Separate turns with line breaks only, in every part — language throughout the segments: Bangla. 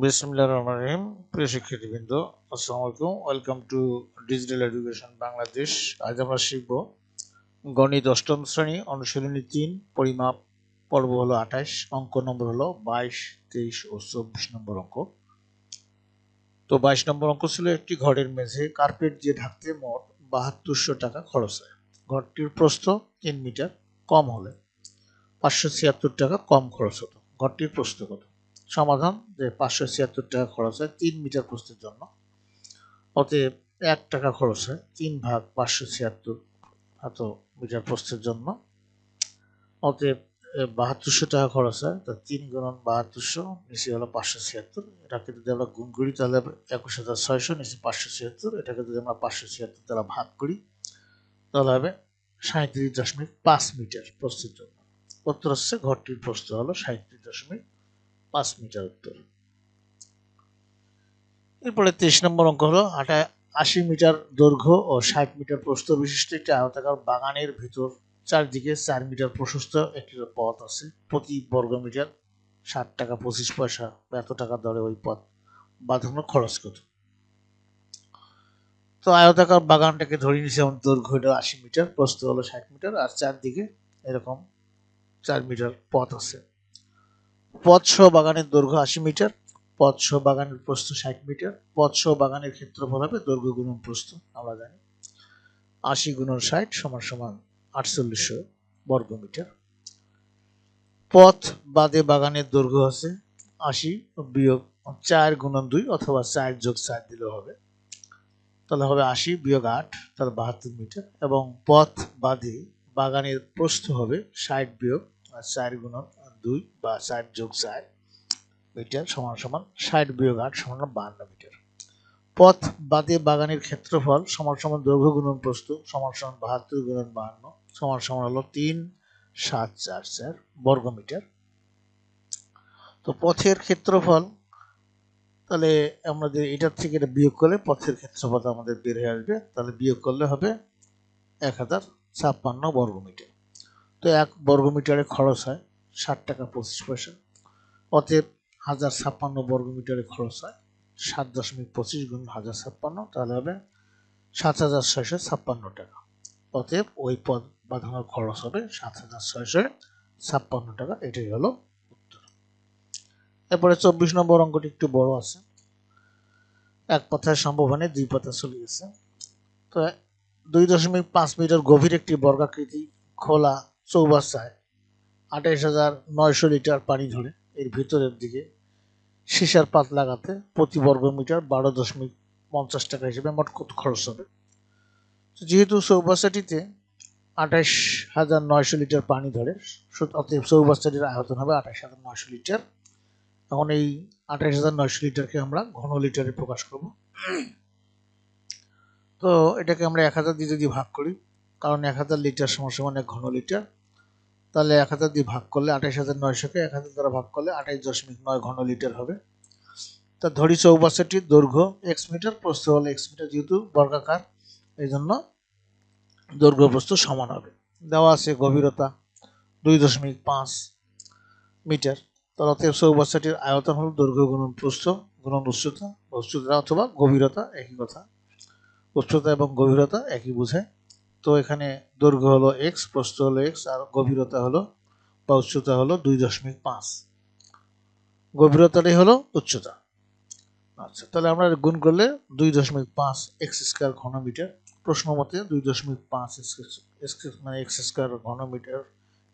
বিসমিল্লাহ রহমান রহিম। প্রিয় শিক্ষার্থীবৃন্দ, আসসালামু আলাইকুম। Welcome to digital education Bangladesh আজ আমরা শিখব গণিত অষ্টম শ্রেণি, অনুশীলনী তিন, পরিমাপ, পর্ব হলো আঠাশ অঙ্ক নম্বর হলো বাইশ, তেইশ ও চব্বিশ নম্বর অঙ্ক। তো বাইশ নম্বর অঙ্ক ছিল একটি ঘরের মেঝে, কার্পেট দিয়ে ঢাকতে মোট বাহাত্তরশো টাকা খরচ হয়। ঘরটির প্রস্থ তিন মিটার কম হলে পাঁচশো ছিয়াত্তর টাকা কম খরচ হতো। ঘরটির প্রস্থ কত? সমাধান যে পাঁচশো ছিয়াত্তর টাকা খরচ হয় তিন মিটার প্রস্তের জন্য। অতএব এক টাকা খরচ হয়, তিন ভাগ পাঁচশো ছিয়াত্তর এত মিটার প্রস্তের জন্য। অতএব বাহাত্তরশো টাকা খরচ হয়, তা তিন গুণন বাহাত্তরশো নিচে হলো পাঁচশো ছিয়াত্তর। এটাকে যদি আমরা গুণ করি, তাহলে একুশ হাজার ছয়শো নিচে পাঁচশো ছিয়াত্তর। এটাকে যদি আমরা পাঁচশো ছিয়াত্তর দ্বারা ভাগ করি, তাহলে হবে সাঁত্রিশ দশমিক পাঁচ মিটার প্রস্তের জন্য। উত্তর হচ্ছে ঘরটির প্রস্থ হলো সাঁত্রিশ দশমিক পাঁচ মিটার উত্তর। এরপরে তেইশ নম্বর অঙ্ক হলো আটা আশি মিটার দৈর্ঘ্য ও ষাট মিটার প্রস্থ বিশিষ্ট একটি আয়তাকার বাগানের ভিতর চারদিকে চার মিটার প্রশস্ত একটি পথ আছে। প্রতি বর্গ মিটার ষাট টাকা পঁচিশ পয়সা, এত টাকা দরে ওই পথ বাঁধানোর খরচ কত? তো আয়তাকার বাগানটাকে ধরে নিয়েছে যেমন দৈর্ঘ্য হলো আশি মিটার, প্রস্থ হলো ষাট মিটার, আর চারদিকে এরকম চার মিটার পথ আছে। পথ সহ বাগানের দৈর্ঘ্য আশি মিটার পথ সহ বাগানের প্রস্থ ষাট মিটার পথ সহ বাগানের ক্ষেত্রফল হবে দৈর্ঘ্য গুণন প্রস্থ, আমরা জানি। আশি গুণন ষাট সমান সমান আটচল্লিশশো বর্গ মিটার। পথ বাদে বাগানের দৈর্ঘ্য আছে আশি বিয়োগ চার গুণন দুই অথবা চার যোগ চার দিলেও হবে। তাহলে হবে আশি বিয়োগ আট, তাহলে বাহাত্তর মিটার। এবং পথ বাদে বাগানের প্রস্থ হবে ষাট বিয়োগ চার গুণন দুই বা চার যোগ চার মিটার সমান সমান ষাট বিয়োগ আট সমান বাহান্ন মিটার। পথ বাদে বাগানের ক্ষেত্রফল সমান সমান দৈর্ঘ্য গুণন প্রস্থ সমান সমান বাহাত্তর গুণন বাহান্ন সমান সমান হলো তিন সাত চার চার বর্গ মিটার। তো পথের ক্ষেত্রফল, তাহলে আমাদের এটার থেকে এটা বিয়োগ করলে পথের ক্ষেত্রফল আমাদের বের হয়ে আসবে, তাহলে বিয়োগ করলে হবে এক হাজার ছাপ্পান্ন বর্গমিটার তো এক বর্গমিটারে খরচ হয় ষাট টাকা পঁচিশ পয়সা। অতএব হাজার ছাপ্পান্ন বর্গ মিটারে খরচ হয়। সাত দশমিক পঁচিশ গুণ হাজার ছাপ্পান্ন, তাহলে হবে সাত হাজার ছয়শো ছাপ্পান্ন টাকা। অতএব ওই পদ বাঁধানোর খরচ হবে সাত হাজার ছয়শো ছাপ্পান্ন টাকা, এটাই হলো উত্তর। এরপরে চব্বিশ নম্বর অঙ্কটি একটু বড় আছে। এক পাতায় সম্ভাবনে দুই পাতা চলে গেছে। তো দুই দশমিক পাঁচ মিটার গভীর একটি বর্গাকৃতি খোলা চৌবাচ্চায় আঠাইশ হাজার নয়শো লিটার পানি ধরে এর ভিতরের দিকে সীসার পাত লাগাতে প্রতি বর্গ মিটার বারো দশমিক পঞ্চাশ টাকা হিসেবে মোট কত খরচ হবে? তো যেহেতু চৌবাচ্চাটিতে আঠাইশ হাজার নয়শো লিটার পানি ধরে অতএব চৌবাচ্চাটির আয়তন হবে আঠাইশ হাজার নয়শো লিটার। তখন এই আঠাইশ হাজার নয়শো লিটারকে আমরা ঘন লিটারে প্রকাশ করব। তো এটাকে আমরা এক হাজার দিতে দিয়ে ভাগ করি, কারণ এক হাজার লিটার সমান সমান এক ঘন লিটার তাহলে এক হাজার দিয়ে ভাগ করলে আঠাইশ হাজার নয়শোকে এক হাজার দ্বারা ভাগ করলে আঠাইশ দশমিক নয় ঘন লিটার হবে। তা ধরি চৌবাচ্চাটির দৈর্ঘ্য এক্স মিটার প্রস্থ হলে এক্স মিটার যেহেতু বর্গাকার, এই জন্য দৈর্ঘ্য প্রস্থ সমান হবে। দেওয়া আছে গভীরতা দুই দশমিক পাঁচ মিটার তাহলে চৌবাচ্চাটির আয়তন হল দৈর্ঘ্য গুণন প্রস্থ, গুণন উচ্চতা উচ্চতা অথবা গভীরতা একই কথা। উচ্চতা এবং গভীরতা একই বোঝায় তো এখানে দৈর্ঘ্য হলো এক্স প্রস্থ হলো এক্স আর গভীরতা হলো বা উচ্চতা হলো দুই দশমিক পাঁচ। গভীরতাটাই হলো উচ্চতা। আচ্ছা তাহলে আমরা গুণ করলে দুই দশমিক পাঁচ এক্স স্কোয়ার ঘনমিটার প্রশ্ন মতে দুই দশমিক পাঁচ মানে এক্স স্কোয়ার ঘনমিটার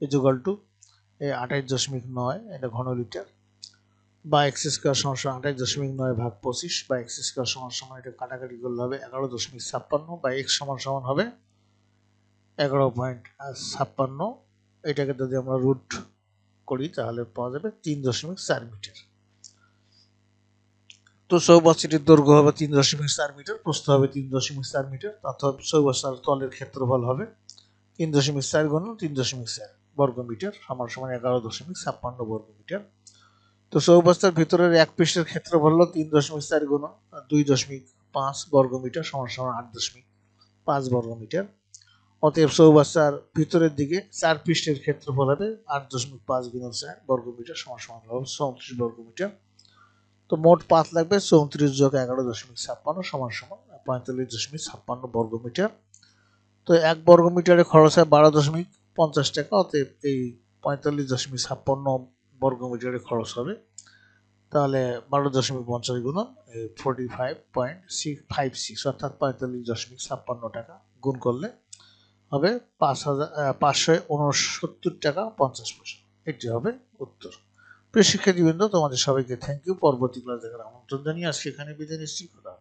ইজুগাল টু এই আঠাইশ দশমিক নয়, এটা ঘন লিটার বা এক্স স্কোয়ার সমান আঠাইশ দশমিক নয় ভাগ পঁচিশ, বা এক্স স্কোয়ার সমান সমান এটা কাটাকাটি করলে হবে এগারো দশমিক ছাপ্পান্ন, বা এক্স সমান সমান হবে এগারো পয়েন্ট ছাপ্পান্ন। এটাকে যদি আমরা রুট করি, তাহলে পাওয়া যাবে তিন দশমিক চার মিটার। তো চৌবাচ্চাটির দৈর্ঘ্য হবে তিন দশমিক চার মিটার, প্রস্থ হবে তিন দশমিক চার মিটার অর্থাৎ চৌবাচ্চার তলের ক্ষেত্রফল হবে তিন দশমিক চার গুণ তিন দশমিক চার বর্গ মিটার, সমান সমান এগারো দশমিক ছাপ্পান্ন বর্গ মিটার। তো চৌবাচ্চার ভিতরের এক পৃষ্ঠের ক্ষেত্রফল হলো তিন দশমিক চার গুণ দুই দশমিক পাঁচ বর্গ মিটার, সমান সমান আট দশমিক পাঁচ বর্গ মিটার। অতএব চৌবাচ্চার ভিতরের দিকে চার পৃষ্ঠের ক্ষেত্রফল হবে আট দশমিক পাঁচ গুণ চার বর্গ মিটার সমান সমান হবে চৌত্রিশ বর্গ মিটার তো মোট পাত লাগবে চৌত্রিশ যোগ এগারো দশমিক ছাপ্পান্ন সমান সমান পঁয়তাল্লিশ দশমিক ছাপ্পান্ন বর্গ মিটার তো এক বর্গ মিটারে খরচ হয় বারো দশমিক পঞ্চাশ টাকা, অতএব এই পঁয়তাল্লিশ দশমিক ছাপ্পান্ন বর্গ মিটারে খরচ হবে। তাহলে বারো দশমিক পঞ্চাশ গুণন forty five point six five six অর্থাৎ পঁয়তাল্লিশ দশমিক ছাপ্পান্ন টাকা গুণ করলে হবে পাঁচ হাজার পাঁচশো উনসত্তর টাকা পঞ্চাশ পয়সা। এটি হবে উত্তর। প্রিয় শিক্ষার্থীবৃন্দ, তোমাদের সবাইকে থ্যাংক ইউ পরবর্তী ক্লাস দেখার আমন্ত্রণ জানিয়ে আজকে এখানে বিদায় খোদা হাফেজ।